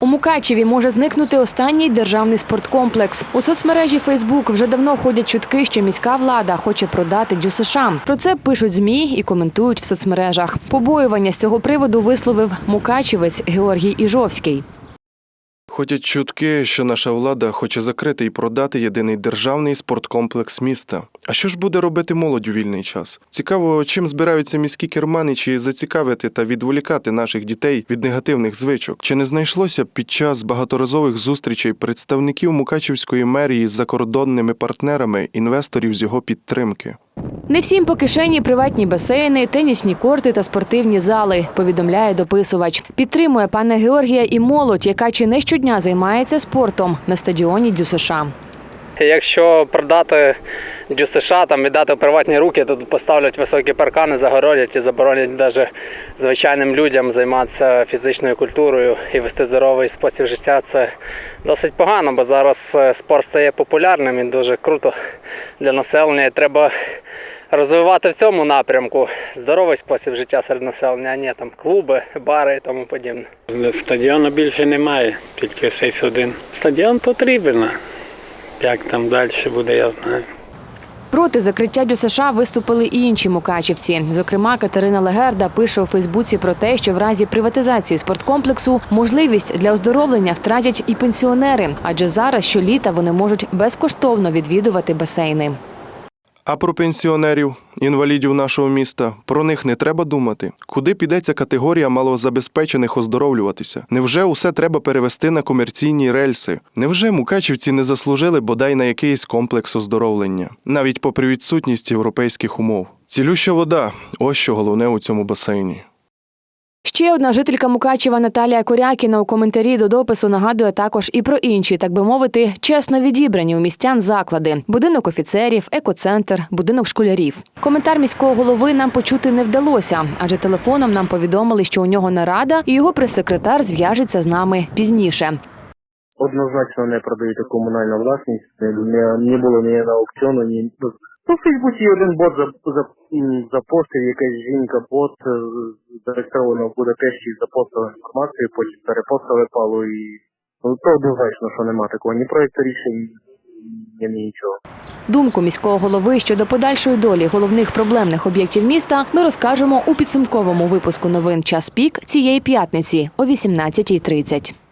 У Мукачеві може зникнути останній державний спорткомплекс. У соцмережі Фейсбук вже давно ходять чутки, що міська влада хоче продати ДЮСШ. Про це пишуть змі і коментують в соцмережах. Побоювання з цього приводу висловив мукачевець Георгій Іжовський. Ходять чутки, що наша влада хоче закрити і продати єдиний державний спорткомплекс міста. А що ж буде робити молодь у вільний час? Цікаво, чим збираються міські кермани, чи зацікавити та відволікати наших дітей від негативних звичок? Чи не знайшлося під час багаторазових зустрічей представників Мукачівської мерії з закордонними партнерами інвесторів з його підтримки? Не всім по кишені приватні басейни, тенісні корти та спортивні зали, повідомляє дописувач. Підтримує пана Георгія і молодь, яка чи не щодня займається спортом на стадіоні ДЮСШ. Якщо продати ДЮСШ, там віддати в приватні руки, то поставлять високі паркани, загородять і заборонять навіть звичайним людям займатися фізичною культурою і вести здоровий спосіб життя. Це досить погано, бо зараз е, спорт стає популярним і дуже круто для населення. Треба розвивати в цьому напрямку здоровий спосіб життя серед населення, а не там клуби, бари і тому подібне. Стадіону більше немає, тільки цей один. Стадіон потрібен. Як там далі буде, я знаю. Проти закриття ДЮСШ виступили і інші мукачівці. Зокрема, Катерина Легерда пише у Фейсбуці про те, що в разі приватизації спорткомплексу можливість для оздоровлення втратять і пенсіонери, адже зараз щоліта вони можуть безкоштовно відвідувати басейни. А про пенсіонерів, інвалідів нашого міста, про них не треба думати. Куди підеться категорія малозабезпечених оздоровлюватися? Невже усе треба перевести на комерційні рельси? Невже мукачівці не заслужили бодай на якийсь комплекс оздоровлення, навіть попри відсутність європейських умов? Цілюща вода ось що головне у цьому басейні. Ще одна жителька Мукачева Наталія Корякіна у коментарі до допису нагадує також і про інші, так би мовити, чесно відібрані у містян заклади: будинок офіцерів, екоцентр, будинок школярів. Коментар міського голови нам почути не вдалося, адже телефоном нам повідомили, що у нього нарада, і його прес-секретар зв'яжеться з нами пізніше. однозначно не продають комунальну власність. Не було ні на аукціону, ні. Ну, в Фейсбуці один бот за, за, запостив, якась жінка бот е, зареєстрована в Будапешті, запостила інформацію, потім перепостили палу і ну, то однозначно, що нема такого. Ні проєкту рішень, ні, ні нічого. Думку міського голови щодо подальшої долі головних проблемних об'єктів міста ми розкажемо у підсумковому випуску новин Час пік цієї п'ятниці о 18.30.